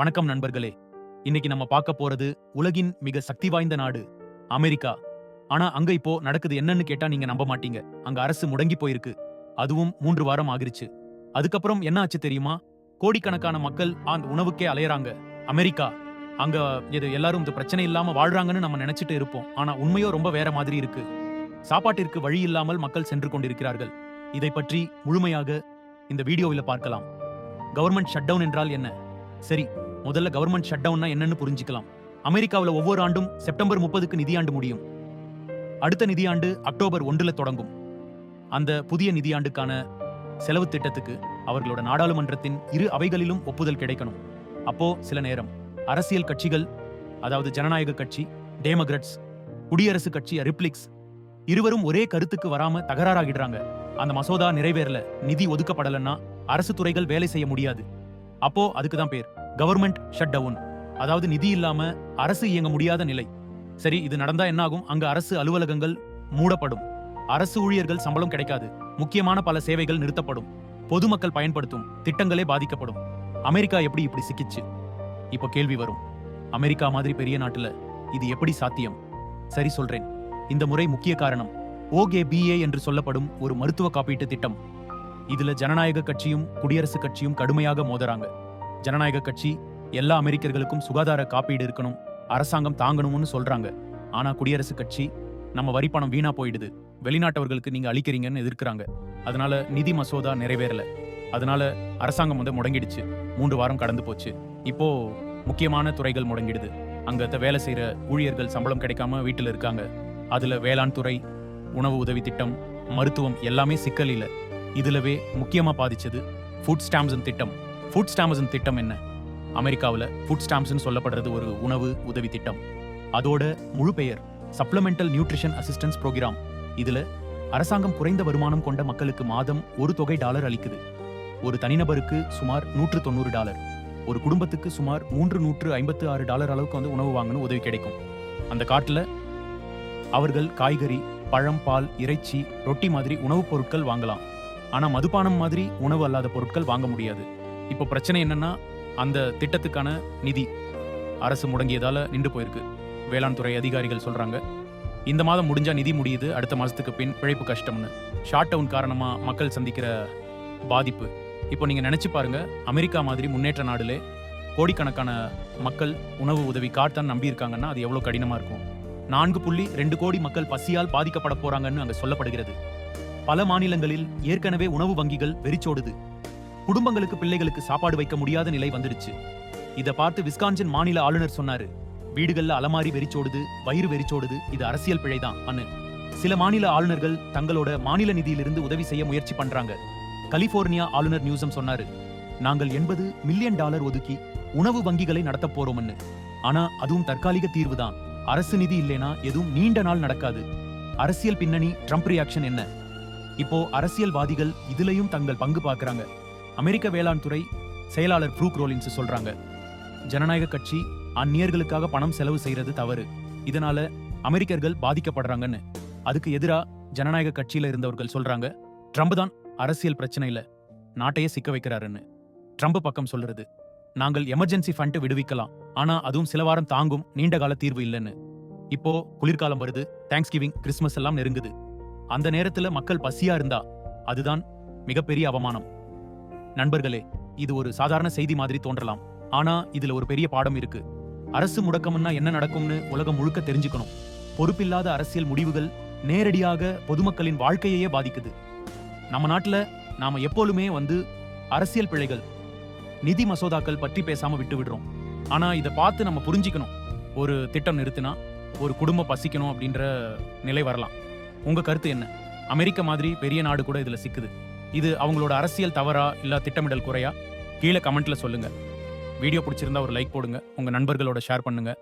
வணக்கம் நண்பர்களே. இன்னைக்கு நம்ம பார்க்க போறது உலகின் மிக சக்தி வாய்ந்த நாடு அமெரிக்கா. ஆனா அங்க இப்போ நடக்குது என்னன்னு கேட்டா நீங்க நம்ப மாட்டீங்க. அங்க அரசு முடங்கி போயிருக்கு. அதுவும் மூன்று வாரம் ஆகிருச்சு. அதுக்கப்புறம் என்ன ஆச்சு தெரியுமா? கோடிக்கணக்கான மக்கள் அந்த உணவுக்கே அலையறாங்க. அமெரிக்கா அங்க இது எல்லாரும் இந்த பிரச்சனை இல்லாம வாழ்றாங்கன்னு நம்ம நினைச்சிட்டு இருப்போம். ஆனா உண்மையோ ரொம்ப வேற மாதிரி இருக்கு. சாப்பாட்டிற்கு வழி இல்லாமல் மக்கள் சென்று கொண்டிருக்கிறார்கள். இதை பற்றி முழுமையாக இந்த வீடியோவில் பார்க்கலாம். கவர்மெண்ட் ஷட் டவுன் என்றால் என்ன? சரி முதல்ல கவர்மெண்ட் ஷட் டவுன்னா என்னன்னு புரிஞ்சுக்கலாம். அமெரிக்காவில் ஒவ்வொரு ஆண்டும் செப்டம்பர் முப்பதுக்கு நிதியாண்டு முடியும். அடுத்த நிதியாண்டு அக்டோபர் ஒன்றில் தொடங்கும். அந்த புதிய நிதியாண்டுக்கான செலவு திட்டத்துக்கு அவர்களோட நாடாளுமன்றத்தின் இரு அவைகளிலும் ஒப்புதல் கிடைக்கணும். அப்போ சில நேரம் அரசியல் கட்சிகள் அதாவது ஜனநாயக கட்சி டேமக்ரட்ஸ் குடியரசு கட்சி ரிப்ளிக்ஸ் இருவரும் ஒரே கருத்துக்கு வராம தகராறாகிடுறாங்க. அந்த மசோதா நிறைவேறல நிதி ஒதுக்கப்படலன்னா அரசு துறைகள் வேலை செய்ய முடியாது. அப்போ அதுக்கு தான் பேர். கவர்மெண்ட் ஷட் டவுன் அதாவது நிதி இல்லாம அரசு இயங்க முடியாத நிலை. சரி இது நடந்தா என்ன ஆகும் அங்க அரசு அலுவலகங்கள் மூடப்படும். அரசு ஊழியர்கள் சம்பளம் கிடைக்காது. முக்கியமான பல சேவைகள் நிறுத்தப்படும். பொதுமக்கள் பயன்படுத்தும். திட்டங்களே பாதிக்கப்படும். அமெரிக்கா எப்படி இப்படி சிக்கிச்சு? இப்போ கேள்வி வரும். அமெரிக்கா மாதிரி பெரிய நாட்டுல இது எப்படி சாத்தியம்? சரி சொல்றேன். இந்த முறை முக்கிய காரணம். ஓகேபிஏ என்று சொல்லப்படும் ஒரு மருத்துவ காப்பீட்டு திட்டம். இதுல ஜனநாயக கட்சியும் குடியரசுக் கட்சியும் கடுமையாக மோதுறாங்க. ஜனநாயக கட்சி எல்லா அமெரிக்கர்களுக்கும் சுகாதார காப்பீடு இருக்கணும் அரசாங்கம் தாங்கணும்னு சொல்றாங்க. ஆனா குடியரசுக் கட்சி நம்ம வரி பணம் வீணா போயிடுது. வெளிநாட்டவர்களுக்கு நீங்க அளிக்கிறீங்கன்னு எதிர்க்கிறாங்க. அதனால நிதி மசோதா நிறைவேறல. அதனால அரசாங்கம் வந்து முடங்கிடுச்சு. மூன்று வாரம் கடந்து போச்சு. இப்போ முக்கியமான துறைகள் முடங்கிடுது. அங்க வேலை செய்யற ஊழியர்கள் சம்பளம் கிடைக்காம வீட்டில் இருக்காங்க. அதுல வேளாண் துறை உணவு உதவி திட்டம் மருத்துவம் எல்லாமே சிக்கல் இல்லை. இதுலவே முக்கியமா பாதிச்சது ஃபுட் ஸ்டாம்ப்ஸின் திட்டம். ஃபுட் ஸ்டாம்ப்ஸின் திட்டம் என்ன? அமெரிக்காவில் ஃபுட் ஸ்டாம்ப்ஸ்னு சொல்லப்படுறது ஒரு உணவு உதவி திட்டம். அதோட முழு பெயர் சப்ளிமெண்டல் நியூட்ரிஷன் அசிஸ்டன்ஸ் ப்ரோக்ராம் இதுல அரசாங்கம் குறைந்த வருமானம் கொண்ட மக்களுக்கு மாதம் ஒரு தொகை டாலர் அளிக்குது. ஒரு தனிநபருக்கு சுமார் நூற்று தொண்ணூறு டாலர். ஒரு குடும்பத்துக்கு சுமார் மூன்று நூற்று ஐம்பத்து ஆறு டாலர் அளவுக்கு வந்து உணவு வாங்கணும் உதவி கிடைக்கும். அந்த காட்டுல அவர்கள் காய்கறி பழம் பால் இறைச்சி ரொட்டி மாதிரி உணவுப் பொருட்கள் வாங்கலாம். ஆனா மதுபானம் மாதிரி உணவு அல்லாத பொருட்கள் வாங்க முடியாது. இப்போ பிரச்சனை என்னன்னா அந்த திட்டத்துக்கான நிதி அரசு முடங்கியதால நின்று போயிருக்கு. வேளாண் துறை அதிகாரிகள் சொல்றாங்க இந்த மாதம் முடிஞ்சா நிதி முடியுது அடுத்த மாதத்துக்கு பின் பிழைப்பு கஷ்டம்னு. ஷார்ட் டவுன் காரணமா மக்கள் சந்திக்கிற பாதிப்பு. இப்போ நீங்க நினைச்சு பாருங்க அமெரிக்கா மாதிரி முன்னேற்ற நாடுலே கோடிக்கணக்கான மக்கள் உணவு உதவி கார்டான்னு நம்பி இருக்காங்கன்னா அது எவ்வளோ கடினமாக இருக்கும். நான்கு புள்ளி ரெண்டு கோடி மக்கள் பசியால் பாதிக்கப்பட போறாங்கன்னு அங்கே சொல்லப்படுகிறது. பல மாநிலங்களில் ஏற்கனவே உணவு வங்கிகள் வெறிச்சோடுது. குடும்பங்களுக்கு பிள்ளைகளுக்கு சாப்பாடு வைக்க முடியாத நிலை வந்துடுச்சு இதை பார்த்து விஸ்கான்சின் மாநில ஆளுநர் சொன்னாரு வீடுகள்ல அலமாரி வெறிச்சோடுது வயிறு வெறிச்சோடுது இது அரசியல் பிழைதான் அனு சில மாநில ஆளுநர்கள் தங்களோட மாநில நிதியிலிருந்து உதவி செய்ய முயற்சி பண்றாங்க. கலிபோர்னியா ஆளுநர் நியூசம் சொன்னாரு நாங்கள் எண்பது மில்லியன் டாலர் ஒதுக்கி உணவு வங்கிகளை நடத்த போறோம்னு ஆனா அதுவும் தற்காலிக தீர்வு தான் அரசு நிதி இல்லைனா எதுவும் நீண்ட நாள் நடக்காது. அரசியல் பின்னணி ட்ரம்ப் ரியாக்ஷன் என்ன? இப்போ அரசியல்வாதிகள் இதுலயும் தங்கள் பங்கு பார்க்கறாங்க. அமெரிக்க வேளாண் துறை செயலாளர் ப்ரூக் ரோலின்ஸ் சொல்றாங்க ஜனநாயக கட்சி அந்நியர்களுக்காக பணம் செலவு செய்யறது தவறு. இதனால அமெரிக்கர்கள் பாதிக்கப்படுறாங்கன்னு. அதுக்கு எதிரா ஜனநாயக கட்சியில இருந்தவர்கள் சொல்றாங்க ட்ரம்ப் தான் அரசியல் பிரச்சனையில நாட்டையே சிக்க வைக்கிறாருன்னு. ட்ரம்ப் பக்கம் சொல்றது நாங்கள் எமர்ஜென்சி ஃபண்ட் விடுவிக்கலாம். ஆனா அதுவும் சில வாரம் தாங்கும் நீண்ட கால தீர்வு இல்லைன்னு. இப்போ குளிர்காலம் வருது தேங்க்ஸ் கிவிங் கிறிஸ்மஸ் எல்லாம் நெருங்குது. அந்த நேரத்துல மக்கள் பசியா இருந்தா அதுதான் மிகப்பெரிய அவமானம். நண்பர்களே இது ஒரு சாதாரண செய்தி மாதிரி தோன்றலாம். ஆனா இதுல ஒரு பெரிய பாடம் இருக்கு. அரசு முடக்கம்னா என்ன நடக்கும்னு உலகம் முழுக்க தெரிஞ்சுக்கணும். பொறுப்பில்லாத அரசியல் முடிவுகள் நேரடியாக பொதுமக்களின் வாழ்க்கையையே பாதிக்குது. நம்ம நாட்டுல நாம எப்போதுமே வந்து அரசியல் பிழைகள் நிதி மசோதாக்கள் பற்றி பேசாம விட்டு விடுறோம். ஆனா இதை பார்த்து நம்ம புரிஞ்சுக்கணும். ஒரு திட்டம் நிறுத்தினா ஒரு குடும்பம் பசிக்கணும் அப்படின்ற நிலை வரலாம். உங்க கருத்து என்ன? அமெரிக்க மாதிரி பெரிய நாடு கூட இதுல சிக்குது. இது அவங்களோட அரசியல் தவறா இல்ல திட்டமிடல் குறையா? கீழே கமெண்ட்ல சொல்லுங்க. வீடியோ பிடிச்சிருந்தா ஒரு லைக் போடுங்க. உங்க நண்பர்களோட ஷேர் பண்ணுங்க.